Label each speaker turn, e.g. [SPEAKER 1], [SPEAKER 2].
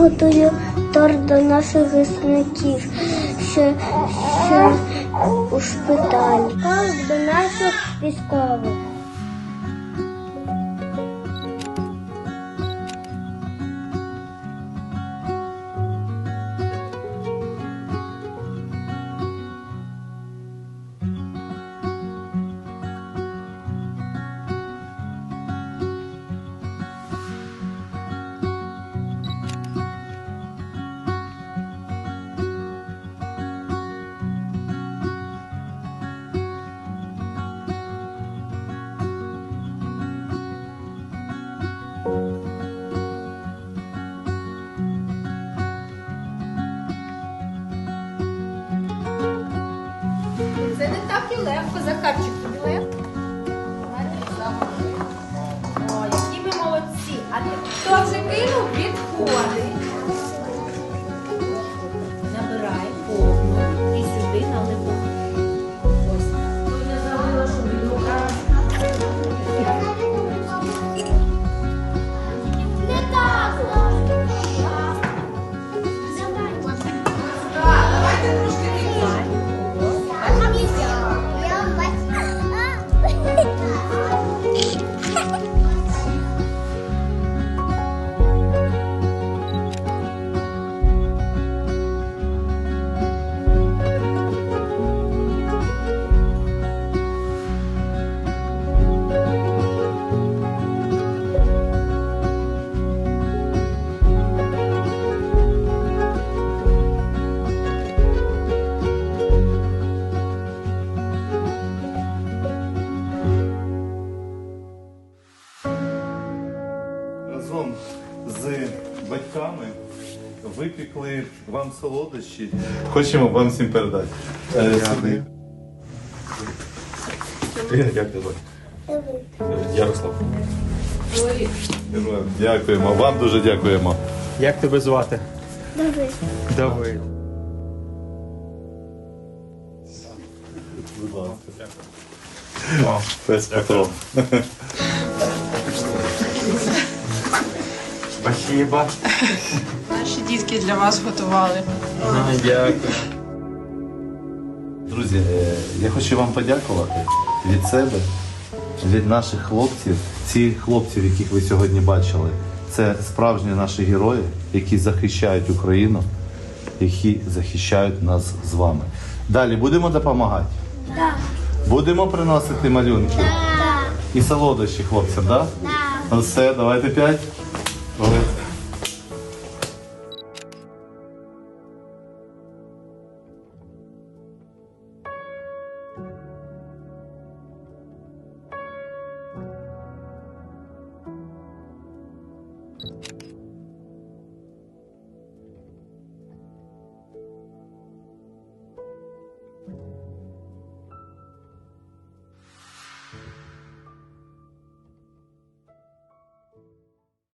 [SPEAKER 1] готую торт до наших гісників, що, що у шпиталі. До наших військових.
[SPEAKER 2] Так і легко, Захарчик,
[SPEAKER 3] разом з батьками випікли вам солодощі. Хочемо вам всім передати. Е. Як тебе? Ярослав. Дякуємо. Вам дуже дякуємо.
[SPEAKER 4] Як тебе звати?
[SPEAKER 1] Давид.
[SPEAKER 4] Давид.
[SPEAKER 3] Будь ласка. Пес Петро.
[SPEAKER 4] Спасибо.
[SPEAKER 5] Наші дітки для вас готували.
[SPEAKER 4] Дякую.
[SPEAKER 3] Друзі, е, я хочу вам подякувати від себе, від наших хлопців. Ці хлопців, яких ви сьогодні бачили, це справжні наші герої, які захищають Україну, які захищають нас з вами. Далі будемо допомагати?
[SPEAKER 1] Так.
[SPEAKER 3] Будемо приносити малюнки
[SPEAKER 1] Так.
[SPEAKER 3] і солодощі хлопцям, так? Да?
[SPEAKER 1] Так.
[SPEAKER 3] Ну все, давайте п'ять. 어.